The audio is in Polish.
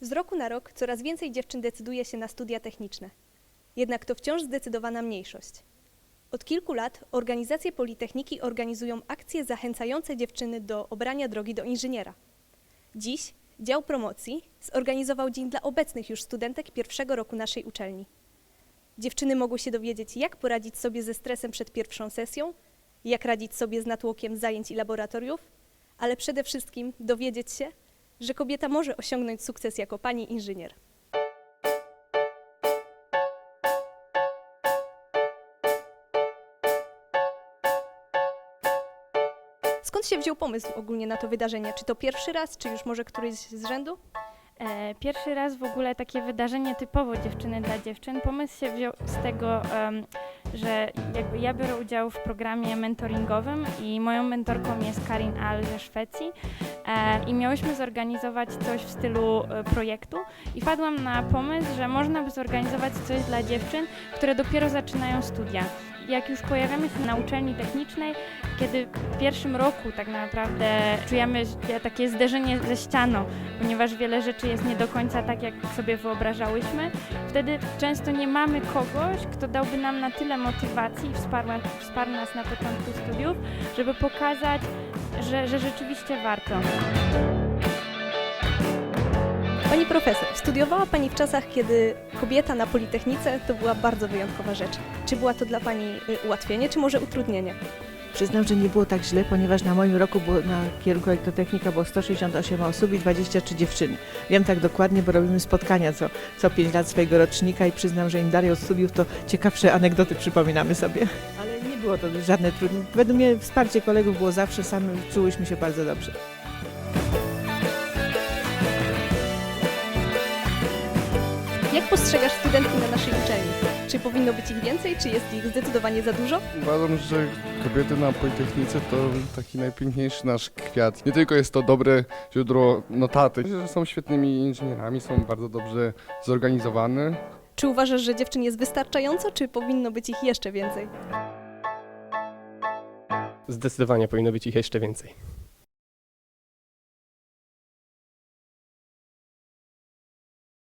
Z roku na rok coraz więcej dziewczyn decyduje się na studia techniczne. Jednak to wciąż zdecydowana mniejszość. Od kilku lat organizacje Politechniki organizują akcje zachęcające dziewczyny do obrania drogi do inżyniera. Dziś dział promocji zorganizował dzień dla obecnych już studentek pierwszego roku naszej uczelni. Dziewczyny mogły się dowiedzieć, jak poradzić sobie ze stresem przed pierwszą sesją, jak radzić sobie z natłokiem zajęć i laboratoriów, ale przede wszystkim dowiedzieć się, że kobieta może osiągnąć sukces jako pani inżynier. Skąd się wziął pomysł ogólnie na to wydarzenie? Czy to pierwszy raz, czy już może któryś z rzędu? E, Pierwszy raz w ogóle takie wydarzenie typowo dziewczyny dla dziewczyn. Pomysł się wziął z tego, em, że jakby ja biorę udział w programie mentoringowym i moją mentorką jest Karin Al ze Szwecji e, i miałyśmy zorganizować coś w stylu e, projektu i wpadłam na pomysł, że można by zorganizować coś dla dziewczyn, które dopiero zaczynają studia. Jak już pojawiamy się na uczelni technicznej, kiedy w pierwszym roku tak naprawdę czujemy takie zderzenie ze ścianą, ponieważ wiele rzeczy jest nie do końca tak, jak sobie wyobrażałyśmy. Wtedy często nie mamy kogoś, kto dałby nam na tyle motywacji i wsparł, wsparł nas na początku studiów, żeby pokazać, że, że rzeczywiście warto. Pani profesor, studiowała Pani w czasach, kiedy kobieta na Politechnice to była bardzo wyjątkowa rzecz. Czy była to dla Pani y, ułatwienie, czy może utrudnienie? Przyznam, że nie było tak źle, ponieważ na moim roku było, na kierunku elektrotechnika było 168 osób i 23 dziewczyny. Wiem tak dokładnie, bo robimy spotkania co, co 5 lat swojego rocznika i przyznam, że im dalej od studiów, to ciekawsze anegdoty przypominamy sobie. Ale nie było to żadne trudne. Według mnie wsparcie kolegów było zawsze, sami czułyśmy się bardzo dobrze. Jak postrzegasz studentki na naszej uczelni? Czy powinno być ich więcej, czy jest ich zdecydowanie za dużo? Uważam, że kobiety na Politechnice to taki najpiękniejszy nasz kwiat. Nie tylko jest to dobre źródło notatek, myślę, że są świetnymi inżynierami, są bardzo dobrze zorganizowane. Czy uważasz, że dziewczyn jest wystarczająco, czy powinno być ich jeszcze więcej? Zdecydowanie powinno być ich jeszcze więcej.